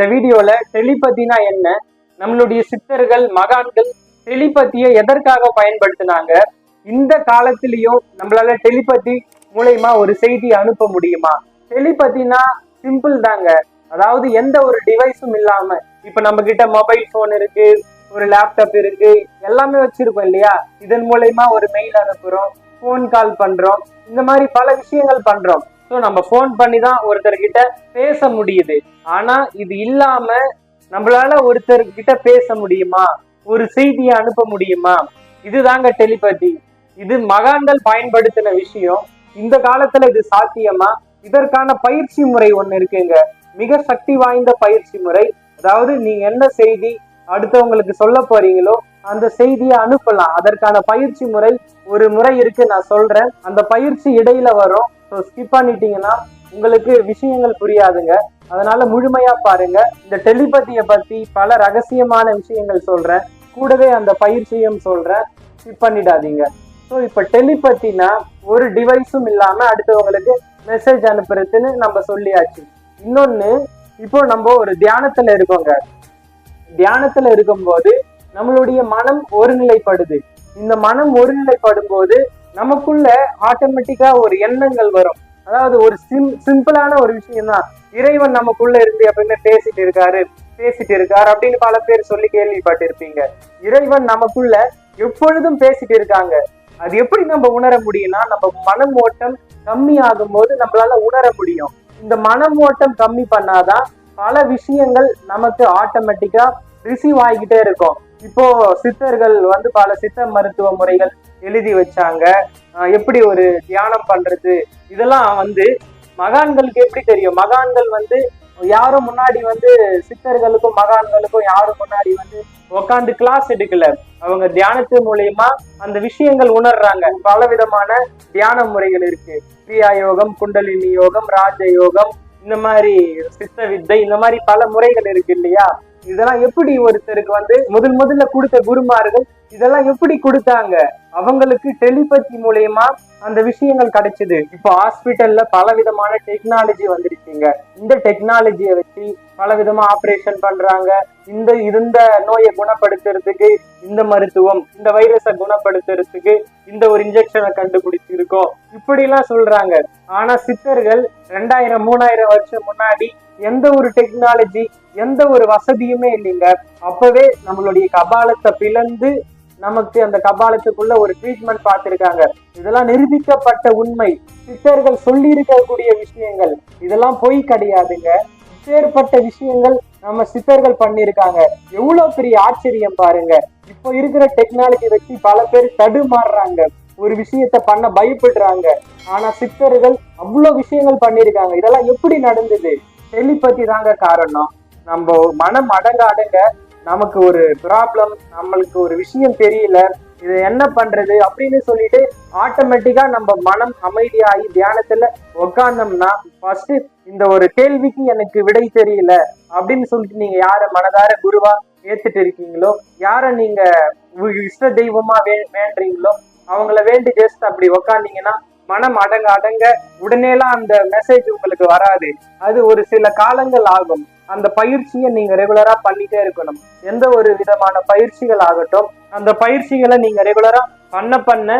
இந்த வீடியோல டெலிபதினா என்ன? நம்மளுடைய சித்தர்கள் மகான்கள் டெலிபதியை எதற்காக பயன்படுத்தினாங்க? இந்த காலத்திலையும் நம்மளால டெலிபதி மூலயமா ஒரு செய்தி அனுப்ப முடியுமா? டெலிபதினா சிம்பிள் தாங்க. அதாவது எந்த ஒரு டிவைஸும் இல்லாம இப்ப நம்ம கிட்ட மொபைல் போன் இருக்கு ஒரு லேப்டாப் இருக்கு எல்லாமே வச்சிருக்கோம் இல்லையா? இதன் மூலயமா ஒரு மெயில் அனுப்புறோம் ஃபோன் கால் பண்றோம் இந்த மாதிரி பல விஷயங்கள் பண்றோம். ஸோ நம்ம ஃபோன் பண்ணி தான் ஒருத்தர்கிட்ட பேச முடியுது. ஆனா இது இல்லாம நம்மளால ஒருத்தர்கிட்ட பேச முடியுமா? ஒரு செய்தியை அனுப்ப முடியுமா? இதுதாங்க டெலிபதி. இது மகான்கள் பயன்படுத்தின விஷயம். இந்த காலத்துல இது சாத்தியமா? இதற்கான பயிற்சி முறை ஒண்ணு இருக்குங்க. மிக சக்தி வாய்ந்த பயிற்சி முறை. அதாவது நீங்க என்ன செய்தி அடுத்தவங்களுக்கு சொல்ல போறீங்களோ அந்த செய்தியை அனுப்பலாம். அதற்கான பயிற்சி முறை ஒரு முறை இருக்கு நான் சொல்றேன். அந்த பயிற்சி இடையில வரும். ஸோ ஸ்கிப் பண்ணிட்டீங்கன்னா உங்களுக்கு விஷயங்கள் புரியாதுங்க. அதனால முழுமையா பாருங்க. இந்த டெலிபதியை பத்தி பல ரகசியமான விஷயங்கள் சொல்றேன். கூடவே அந்த பயிற்சியும் சொல்றேன். ஸ்கிப் பண்ணிடாதீங்க. ஸோ இப்போ டெலிபத்தினா ஒரு டிவைஸும் இல்லாம அடுத்தவங்களுக்கு மெசேஜ் அனுப்புறதுன்னு நம்ம சொல்லியாச்சு. இன்னொன்று இப்போ நம்ம ஒரு தியானத்துல இருக்கோங்க. தியானத்துல இருக்கும்போது நம்மளுடைய மனம் ஒருநிலைப்படுது. இந்த மனம் ஒருநிலைப்படும் போது நமக்குள்ள ஆட்டோமேட்டிக்கா ஒரு எண்ணங்கள் வரும். அதாவது ஒரு சிம் சிம்பிளான ஒரு விஷயம் தான் இறைவன் நமக்குள்ள இருந்து எப்பயுமே பேசிட்டு இருக்காரு பேசிட்டு இருக்காரு அப்படின்னு பல பேர் சொல்லி கேள்விப்பட்டிருப்பீங்க. இறைவன் நமக்குள்ள எப்பொழுதும் பேசிட்டு இருக்காங்க. அது எப்படி நம்ம உணர முடியும்னா நம்ம மனம் ஓட்டம் கம்மி ஆகும் போது நம்மளால உணர முடியும். இந்த மனம் ஓட்டம் கம்மி பண்ணாதான் பல விஷயங்கள் நமக்கு ஆட்டோமேட்டிக்கா ரிசீவ் ஆகிக்கிட்டே இருக்கும். இப்போ சித்தர்கள் வந்து பல சித்த மருத்துவ முறைகள் எழுதி வச்சாங்க. எப்படி ஒரு தியானம் பண்றது? இதெல்லாம் வந்து மகான்களுக்கு எப்படி தெரியும்? மகான்கள் வந்து யாரும் முன்னாடி வந்து சித்தர்களுக்கும் மகான்களுக்கும் யாரும் முன்னாடி வந்து உக்காந்து கிளாஸ் எடுக்கல. அவங்க தியானத்து மூலியமா அந்த விஷயங்கள் உணர்றாங்க. பல விதமான தியான முறைகள் இருக்கு. கிரியா யோகம் குண்டலினி யோகம் ராஜ யோகம் இந்த மாதிரி சித்த வித்தை இந்த மாதிரி பல முறைகள் இருக்கு இல்லையா? இதெல்லாம் எப்படி ஒருத்தருக்கு வந்து முதல் முதல்ல கொடுத்த குருமார்கள் இதெல்லாம் எப்படி கொடுத்தாங்க? அவங்களுக்கு டெலிபதி மூலயமா அந்த விஷயங்கள் கிடைச்சது. இப்போ ஹாஸ்பிட்டல்ல பல விதமான டெக்னாலஜி வந்துருச்சுங்க இந்த டெக்னாலஜியை வச்சு பல விதமா ஆபரேஷன் பண்றாங்க. இந்த இருந்த நோயை குணப்படுத்துறதுக்கு இந்த மருத்துவம் இந்த வைரஸை குணப்படுத்துறதுக்கு இந்த ஒரு இன்ஜெக்ஷனை கண்டுபிடிச்சிருக்கோம். இப்படி எல்லாம் சொல்றாங்க. ஆனா சித்தர்கள் ரெண்டாயிரம் மூணாயிரம் வருஷம் முன்னாடி எந்த ஒரு டெக்னாலஜி எந்த ஒரு வசதியுமே இல்லைங்க. அப்பவே நம்மளுடைய கபாலத்தை பிளந்து நமக்கு அந்த கபாலத்துக்குள்ள ஒரு ட்ரீட்மெண்ட் பார்த்திருக்காங்க. இதெல்லாம் நிரூபிக்கப்பட்ட உண்மை. சித்தர்கள் சொல்லி இருக்கக்கூடிய விஷயங்கள். இதெல்லாம் பொய் கிடையாதுங்க. இப்பேற்பட்ட விஷயங்கள் நம்ம சித்தர்கள் பண்ணியிருக்காங்க. எவ்வளவு பெரிய ஆச்சரியம் பாருங்க. இப்போ இருக்கிற டெக்னாலஜி வச்சு பல பேர் தடுமாறுறாங்க. ஒரு விஷயத்த பண்ண பயப்படுறாங்க. ஆனா சித்தர்கள் அவ்வளவு விஷயங்கள் பண்ணியிருக்காங்க. இதெல்லாம் எப்படி நடந்தது? டெலிபதி தாங்க காரணம். நம்ம மனம் அடங்க அடங்க நமக்கு ஒரு ப்ராப்ளம் நம்மளுக்கு ஒரு விஷயம் தெரியல. இது என்ன பண்றது அப்படின்னு சொல்லிட்டு ஆட்டோமேட்டிக்கா நம்ம மனம் அமைதியாகி தியானத்துல உட்கார்ந்தோம்னா ஃபர்ஸ்ட் இந்த ஒரு கேள்விக்கு எனக்கு விடை தெரியல அப்படின்னு சொல்லிட்டு நீங்க யார மனதார குருவா ஏத்துட்டு இருக்கீங்களோ யார நீங்க இஷ்ட தெய்வமா வே வேண்டுறீங்களோ அவங்கள வேண்டி ஜஸ்ட் அப்படி உக்காந்தீங்கன்னா மனம் அடங்க அடங்க உடனேலாம் அந்த மெசேஜ் உங்களுக்கு வராது. அது ஒரு சில காலங்கள் ஆகும். அந்த பயிற்சியை நீங்க ரெகுலரா பண்ணிட்டே இருக்கணும். எந்த ஒரு விதமான பயிற்சிகள் ஆகட்டும் அந்த பயிற்சிகளை நீங்க ரெகுலரா பண்ண பண்ண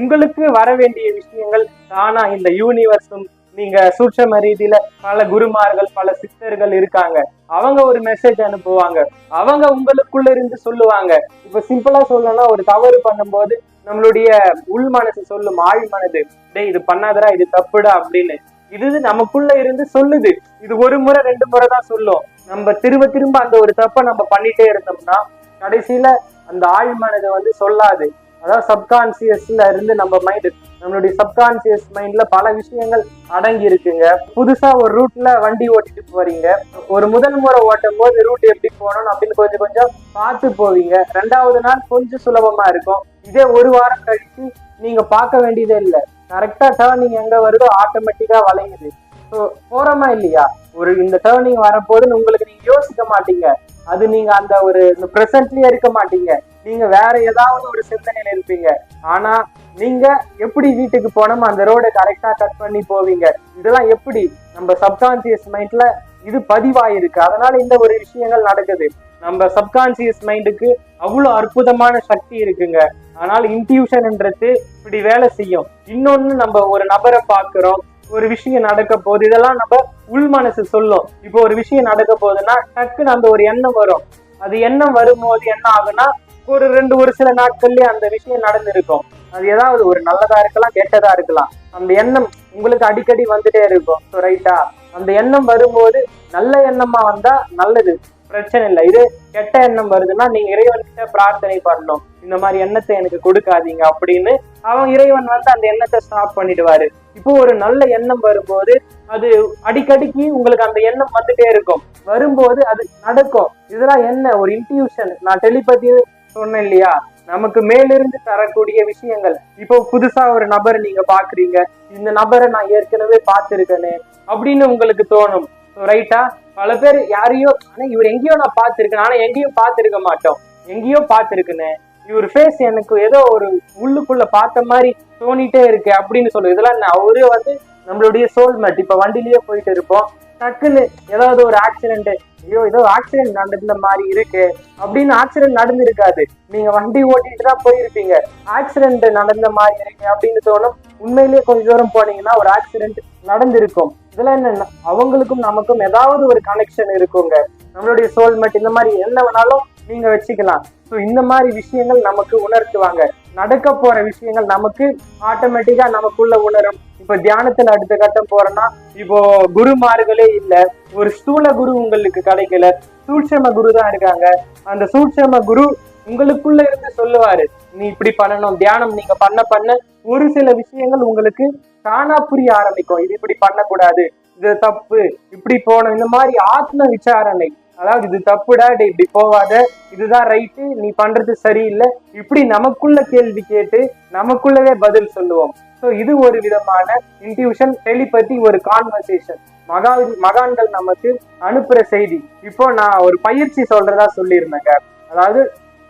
உங்களுக்கு வர வேண்டிய விஷயங்கள் தானா இந்த யூனிவர்ஸும் நீங்க சூட்சம ரீதியில பல குருமார்கள் பல சித்தர்கள் இருக்காங்க. அவங்க ஒரு மெசேஜ் அனுப்புவாங்க. அவங்க உங்களுக்குள்ள இருந்து சொல்லுவாங்க. இப்ப சிம்பிளா சொல்லணும்னா ஒரு தவறு பண்ணும்போது நம்மளுடைய உள் மனசு சொல்லும் ஆழ் மனது டேய் இது பண்ணாதடா இது தப்புடா அப்படின்னு. இது நமக்குள்ள இருந்து சொல்லுது. இது ஒரு முறை ரெண்டு முறை தான் சொல்லும். நம்ம திரும்ப திரும்ப அந்த ஒரு தப்பை நம்ம பண்ணிட்டே இருந்தோம்னா கடைசியில அந்த ஆழ் மனதை வந்து சொல்லாது. அதாவது சப்கான்சியஸ்ல இருந்து நம்ம மைண்ட் நம்மளுடைய சப்கான்சியஸ் மைண்ட்ல பல விஷயங்கள் அடங்கி இருக்குங்க. புதுசா ஒரு ரூட்ல வண்டி ஓட்டிட்டு போறீங்க. ஒரு முதல் முறை ஓட்டும் போது ரூட் எப்படி போகணும் அப்படின்னு கொஞ்சம் கொஞ்சம் பார்த்து போவீங்க. ரெண்டாவது நாள் கொஞ்சம் சுலபமா இருக்கும். இதே ஒரு வாரம் கழிச்சு நீங்க பார்க்க வேண்டியதே இல்லை. கரெக்டா டேர்னிங் எங்க வருதோ ஆட்டோமேட்டிக்கா வளையுது. ஸோ போறோமா இல்லையா? ஒரு இந்த டேர்னிங் வரப்போதுன்னு உங்களுக்கு நீங்க யோசிக்க மாட்டீங்க. அது நீங்க அந்த ஒரு ப்ரெசன்ட்லயே இருக்க மாட்டீங்க. நீங்க வேற ஏதாவது ஒரு சிந்தனையில இருப்பீங்க. ஆனா நீங்க எப்படி வீட்டுக்கு போனோமோ அந்த ரோடை கரெக்டா கட் பண்ணி போவீங்க. இதெல்லாம் எப்படி? நம்ம சப்கான்சியஸ் மைண்ட்ல இது பதிவாயிருக்கு. அதனால இந்த ஒரு விஷயங்கள் நடக்குது. நம்ம சப்கான்சியஸ் மைண்டுக்கு அவ்வளவு அற்புதமான சக்தி இருக்குங்க. அதனால இன்ட்யூஷன்ன்றது இப்படி வேலை செய்யும். இன்னொன்னு நம்ம ஒரு நபரை பார்க்குறோம். ஒரு விஷயம் நடக்க போகுது. இதெல்லாம் நம்ம உள் மனசு சொல்லும். இப்போ ஒரு விஷயம் நடக்க போகுதுன்னா டக்குன்னு அந்த ஒரு எண்ணம் வரும். அது எண்ணம் வரும்போது என்ன ஆகும்னா ஒரு ரெண்டு ஒரு சில நாட்கள்லயே அந்த விஷயம் நடந்திருக்கும். அது ஏதாவது ஒரு நல்லதா இருக்கலாம் கெட்டதா இருக்கலாம். அந்த எண்ணம் உங்களுக்கு அடிக்கடி வந்துட்டே இருக்கும். ரைட்டா அந்த எண்ணம் வரும்போது நல்ல எண்ணமா வந்தா நல்லது. பிரச்சனை இல்லை. இது கெட்ட எண்ணம் வருதுன்னா நீங்க இறைவன்கிட்ட பிரார்த்தனை பண்ணணும். இந்த மாதிரி எண்ணத்தை எனக்கு கொடுக்காதீங்க அப்படின்னு அவன் இறைவன் வந்து அந்த எண்ணத்தை ஸ்டாப் பண்ணிடுவாரு. இப்போ ஒரு நல்ல எண்ணம் வரும்போது அது அடிக்கடிக்கு உங்களுக்கு அந்த எண்ணம் வந்துட்டே இருக்கும். வரும்போது அது நடக்கும். இதெல்லாம் என்ன? ஒரு இன்ட்யூஷன் நான் டெலிபதி சொன்னேன் இல்லையா? நமக்கு மேலிருந்து தரக்கூடிய விஷயங்கள். இப்போ புதுசா ஒரு நபர் நீங்க பாக்குறீங்க. இந்த நபரை நான் ஏற்கனவே பார்த்திருக்கேனே அப்படின்னு உங்களுக்கு தோணும். ரைட்டா பல பேர் யாரையோ ஆனா இவர் எங்கேயோ நான் பார்த்திருக்கேன். ஆனா எங்கேயும் பார்த்திருக்க மாட்டோம். எங்கேயோ பார்த்திருக்கேனே. இவர் ஃபேஸ் எனக்கு ஏதோ ஒரு உள்ளுக்குள்ள பார்த்த மாதிரி தோணிட்டே இருக்கு அப்படின்னு சொல்லு இதெல்லாம் அவரே வந்து நம்மளுடைய சோல்மேட் இப்ப வண்டிலேயே போயிட்டு இருப்போம். டக்குன்னு ஏதாவது ஒரு ஆக்சிடென்ட் ஐயோ ஏதோ ஆக்சிடென்ட் நடந்த மாதிரி இருக்கு அப்படின்னு ஆக்சிடென்ட் நடந்திருக்காது. நீங்க வண்டி ஓட்டிட்டு தான் போயிருப்பீங்க. ஆக்சிடென்ட் நடந்த மாதிரி இருக்கு அப்படின்னு தோணும். உண்மையிலேயே கொஞ்ச தூரம் போனீங்கன்னா ஒரு ஆக்சிடென்ட் நடந்திருக்கும். இதெல்லாம் என்ன அவங்களுக்கும் நமக்கும் ஏதாவது ஒரு கனெக்ஷன் இருக்குங்க. நம்மளுடைய சோல்மேட் இந்த மாதிரி என்ன வேணாலும் நீங்க வச்சுக்கலாம். ஸோ இந்த மாதிரி விஷயங்கள் நமக்கு உணர்த்துவாங்க. நடக்க போற விஷயங்கள் நமக்கு ஆட்டோமேட்டிக்கா நமக்குள்ள உணரும். இப்ப தியானத்துல அடுத்த கட்டம் போறோம்னா இப்போ குருமார்களே இல்ல ஒரு ஸ்தூல குரு உங்களுக்கு கிடைக்கல. சூட்சம குரு தான் இருக்காங்க. அந்த சூட்சம குரு உங்களுக்குள்ள இருந்து சொல்லுவாரு நீ இப்படி பண்ணணும் தியானம் நீங்க பண்ண பண்ண ஒரு சில விஷயங்கள் உங்களுக்கு தானா புரிய ஆரம்பிக்கும். இது இப்படி பண்ணக்கூடாது இது தப்பு இப்படி போகணும். இந்த மாதிரி ஆத்ம விசாரணை அதாவது இது தப்புடா டே இப்படி போவாத இதுதான் ரைட்டு நீ பண்றது சரியில்லை. இப்படி நமக்குள்ள கேள்வி கேட்டு நமக்குள்ளவே பதில் சொல்லுவோம். ஸோ இது ஒரு விதமான இன்ட்யூஷன் டெலிபதி ஒரு கான்வர்சேஷன் மகா மகான்கள் நமக்கு அனுப்புற செய்தி. இப்போ நான் ஒரு பயிற்சி சொல்றதா சொல்லியிருந்தேங்க அதாவது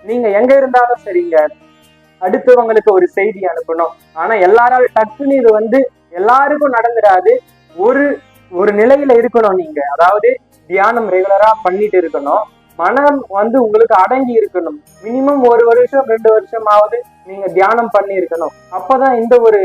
நீங்க எங்க இருந்தாலும் சரிங்க. அடுத்தவங்களுக்கு ஒரு செய்தி அனுப்பணும். ஆனா எல்லாராலும் டக்குன்னு இது வந்து எல்லாருக்கும் நடந்துடாது. ஒரு ஒரு நிலையில இருக்கணும் நீங்க. அதாவது தியானம் ரெகுலரா பண்ணிட்டு இருக்கணும். மனம் வந்து உங்களுக்கு அடங்கி இருக்கணும். மினிமம் ஒரு வருஷம் ரெண்டு வருஷமாவது நீங்க தியானம் பண்ணி இருக்கணும். அப்பதான் இந்த ஒரு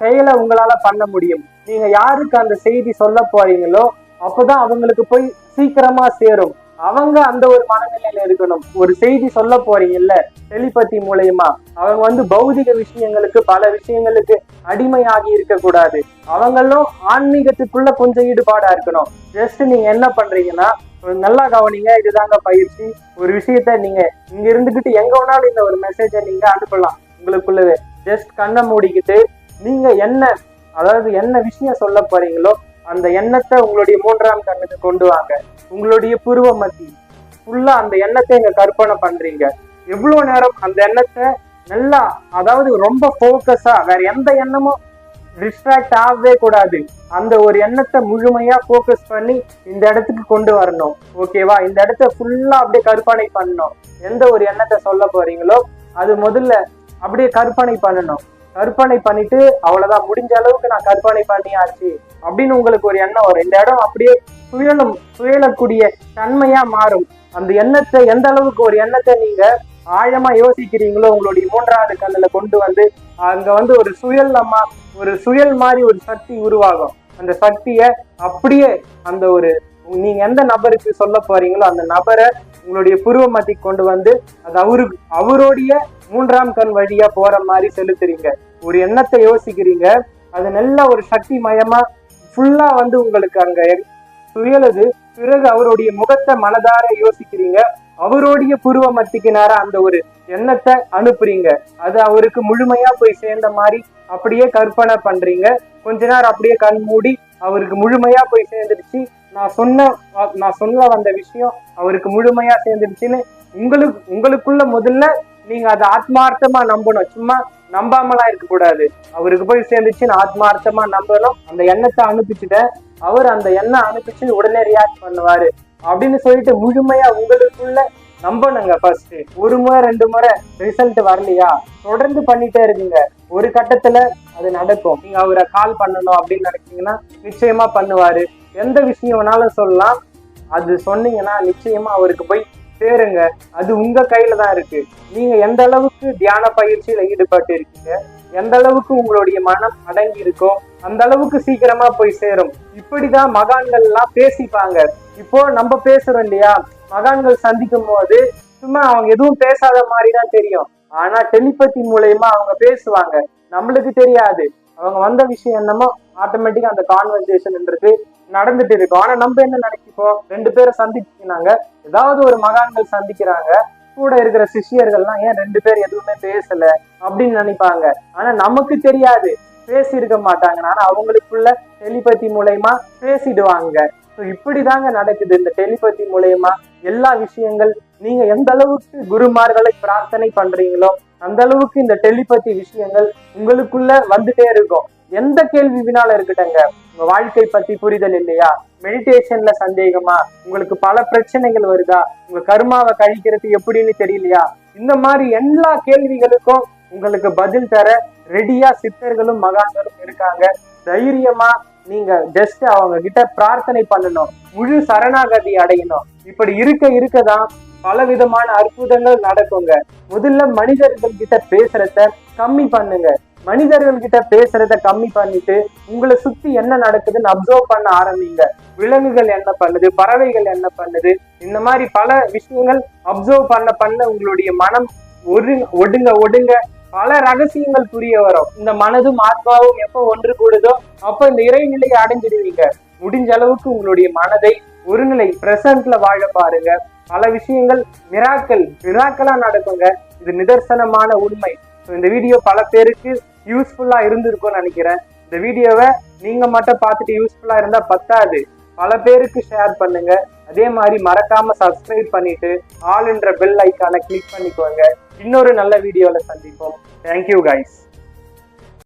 செயலை உங்களால பண்ண முடியும். நீங்க யாருக்கு அந்த செய்தி சொல்ல போறீங்களோ அப்பதான் அவங்களுக்கு போய் சீக்கிரமா சேரும். அவங்க அந்த ஒரு மனநிலையில இருக்கணும். ஒரு செய்தி சொல்ல போறீங்கல்ல டெலிபதி மூலயமா. அவங்க வந்து பௌதிக விஷயங்களுக்கு பல விஷயங்களுக்கு அடிமையாகி இருக்க கூடாது அவங்களும் ஆன்மீகத்துக்குள்ள கொஞ்சம் ஈடுபாடா இருக்கணும். ஜஸ்ட் நீங்க என்ன பண்றீங்கன்னா ஒரு நல்லா கவனிங்க இதுதாங்க பயிற்சி. ஒரு விஷயத்த நீங்க இங்க இருந்துகிட்டு எங்க வேணாலும் இந்த ஒரு மெசேஜை நீங்க அனுப்பலாம். உங்களுக்குள்ளவே. ஜஸ்ட் கண்ணை மூடிக்கிட்டு நீங்க என்ன அதாவது என்ன விஷயம் சொல்ல போறீங்களோ அந்த எண்ணத்தை உங்களுடைய மூன்றாம் கண்ணுக்கு கொண்டு வாங்க. உங்களுடைய புருவ மத்தி. ஃபுல்லா அந்த எண்ணத்தை இங்க கற்பனை பண்றீங்க. எவ்வளவு நேரம் அந்த எண்ணத்தை நல்லா அதாவது ரொம்ப ஃபோக்கஸா வேற எந்த எண்ணமும் டிஸ்ட்ராக்ட் ஆகவே கூடாது. அந்த ஒரு எண்ணத்தை முழுமையா ஃபோக்கஸ் பண்ணி இந்த இடத்துக்கு கொண்டு வரணும். ஓகேவா இந்த இடத்த ஃபுல்லா அப்படியே கற்பனை பண்ணணும். எந்த ஒரு எண்ணத்தை சொல்ல போறீங்களோ அது முதல்ல அப்படியே கற்பனை பண்ணணும். கற்பனை பண்ணிட்டு அவ்வளவுதான். முடிஞ்ச அளவுக்கு நான் கற்பனை பண்ணியாச்சு. அப்படின்னு உங்களுக்கு ஒரு எண்ணம் வரும். இந்த இடம் அப்படியே சுயலும் சுயலக்கூடிய தன்மையா மாறும். அந்த எண்ணத்தை எந்த அளவுக்கு ஒரு எண்ணத்தை நீங்க ஆழமா யோசிக்கிறீங்களோ உங்களுடைய மூன்றாவது கண்ணுல கொண்டு வந்து அங்க வந்து ஒரு சுயல் நம்ம ஒரு சுயல் மாதிரி ஒரு சக்தி உருவாகும். அந்த சக்திய அப்படியே அந்த ஒரு நீங்க எந்த நபருக்கு சொல்ல போறீங்களோ அந்த நபரை உங்களுடைய புருவ மத்தி கொண்டு வந்து அது அவரு அவருடைய மூன்றாம் கண் வழியா போற மாதிரி செலுத்துறீங்க. ஒரு எண்ணத்தை யோசிக்கிறீங்க. அது நல்ல ஒரு சக்தி மயமா ஃபுல்லா வந்து உங்களுக்கு அங்க சுயலுது பிறகு அவருடைய முகத்தை மனதார யோசிக்கிறீங்க. அவருடைய புருவ மத்திக்கினார அந்த ஒரு எண்ணத்தை அனுப்புறீங்க. அது அவருக்கு முழுமையா போய் சேர்ந்த மாதிரி அப்படியே கற்பனை பண்றீங்க. கொஞ்ச நேரம் அப்படியே கண் மூடி அவருக்கு முழுமையா போய் சேர்ந்துடுச்சு. நான் சொன்ன நான் சொல்ல வந்த விஷயம் அவருக்கு முழுமையா சேர்ந்துடுச்சுன்னு உங்களுக்கு உங்களுக்குள்ள முதல்ல நீங்க அதை ஆத்மார்த்தமா நம்பணும். சும்மா நம்பாமலாம் இருக்க கூடாது அவருக்கு போய் சேர்ந்துச்சுன்னு ஆத்மார்த்தமா நம்பணும். அந்த எண்ணத்தை அனுப்பிச்சுட அவர் அந்த எண்ணம் அனுப்பிச்சு உடனே ரியாக்ட் பண்ணுவாரு. அப்படின்னு சொல்லிட்டு முழுமையா உங்களுக்குள்ள நம்பணுங்க ஃபர்ஸ்ட் ஒரு முறை ரெண்டு முறை ரிசல்ட் வரலையா? தொடர்ந்து பண்ணிட்டே இருக்குங்க ஒரு கட்டத்துல அது நடக்கும். நீங்க அவரை கால் பண்ணணும் அப்படின்னு நினைச்சீங்கன்னா நிச்சயமா பண்ணுவாரு. எந்த விஷயம் வேணாலும் சொல்லலாம். அது சொன்னீங்கன்னா நிச்சயமா அவருக்கு போய் சேருங்க. அது உங்க கையில தான் இருக்கு. நீங்க எந்த அளவுக்கு தியான பயிற்சியில ஈடுபட்டு இருக்கீங்க எந்த அளவுக்கு உங்களுடைய மனம் அடங்கி இருக்கோ அந்த அளவுக்கு சீக்கிரமா போய் சேரும். இப்படிதான் மகான்கள் எல்லாம் பேசிப்பாங்க. இப்போ நம்ம பேசுறோம் இல்லையா? மகான்கள் சந்திக்கும் போது சும்மா அவங்க எதுவும் பேசாத மாதிரி தான் தெரியும். ஆனா டெலிபதி மூலயமா அவங்க பேசுவாங்க. நம்மளுக்கு தெரியாது. அவங்க வந்த விஷயம் என்னமோ ஆட்டோமேட்டிக்கா அந்த கான்வர்சேஷன்ன்றது நடந்துட்டு இருக்கும் ஆனா நம்ம என்ன நினைச்சுப்போம் ரெண்டு பேரை சந்திச்சுனாங்க ஏதாவது ஒரு மகான்கள் சந்திக்கிறாங்க. கூட இருக்கிற சிஷ்யர்கள்லாம் ஏன் ரெண்டு பேர் எதுவுமே பேசல அப்படின்னு நினைப்பாங்க. ஆனா நமக்கு தெரியாது. பேசியிருக்க மாட்டாங்க ஆனா அவங்களுக்குள்ள டெலிபதி மூலயமா பேசிடுவாங்க. ஸோ இப்படிதாங்க நடக்குது. இந்த டெலிபதி மூலயமா எல்லா விஷயங்கள் நீங்க எந்த அளவுக்கு குருமார்களை பிரார்த்தனை பண்றீங்களோ அந்த அளவுக்கு இந்த டெலிபதி விஷயங்கள் உங்களுக்குள்ள வந்துட்டே இருக்கும். எந்த கேள்வி வினால இருக்கட்டங்க உங்க வாழ்க்கை பத்தி புரிதல் இல்லையா? மெடிடேஷன்ல சந்தேகமா? உங்களுக்கு பல பிரச்சனைகள் வருதா? உங்க கருமாவை கழிக்கிறது எப்படின்னு தெரியலையா? இந்த மாதிரி எல்லா கேள்விகளுக்கும் உங்களுக்கு பதில் தர ரெடியா சித்தர்களும் மகான்களும் இருக்காங்க. தைரியமா நீங்க ஜஸ்ட் அவங்க கிட்ட பிரார்த்தனை பண்ணணும். முழு சரணாகதி அடையணும். இப்படி இருக்க இருக்கதான் பல விதமான அற்புதங்கள் நடக்குங்க. முதல்ல மனிதர்கள் கிட்ட பேசுறத கம்மி பண்ணுங்க. மனிதர்கள் கிட்ட பேசுறத கம்மி பண்ணிட்டு உங்களை சுத்தி என்ன நடக்குதுன்னு அப்சர்வ் பண்ண ஆரம்பிங்க. விலங்குகள் என்ன பண்ணுது? பறவைகள் என்ன பண்ணுது? இந்த மாதிரி பல விஷயங்கள் அப்சர்வ் பண்ண பண்ண உங்களுடைய மனம் ஒரு ஒடுங்க ஒடுங்க. பல ரகசியங்கள் புரிய வரும். இந்த மனதும் ஆத்மாவும் எப்போ ஒன்று கூடுதோ அப்ப இந்த இறைநிலையை அடைஞ்சிடுவீங்க முடிஞ்ச அளவுக்கு உங்களுடைய மனதை ஒருநிலை பிரசன்ட்ல வாழ பாருங்க. பல விஷயங்கள் மிராக்கள் மிராக்கலா நடக்குங்க. இது நிதர்சனமான உண்மை. இந்த வீடியோ பல பேருக்கு யூஸ்ஃபுல்லா இருந்திருக்கும்னு நினைக்கிறேன். இந்த வீடியோவை நீங்க மட்டும் பார்த்துட்டு யூஸ்ஃபுல்லா இருந்தா பத்தாது. பல பேருக்கு ஷேர் பண்ணுங்க. அதே மாதிரி மறக்காம சப்ஸ்கிரைப் பண்ணிட்டு ஆல் என்ற பெல் ஐக்கான கிளிக் பண்ணிக்கோங்க. இன்னொரு நல்ல வீடியோல சந்திப்போம். Thank you guys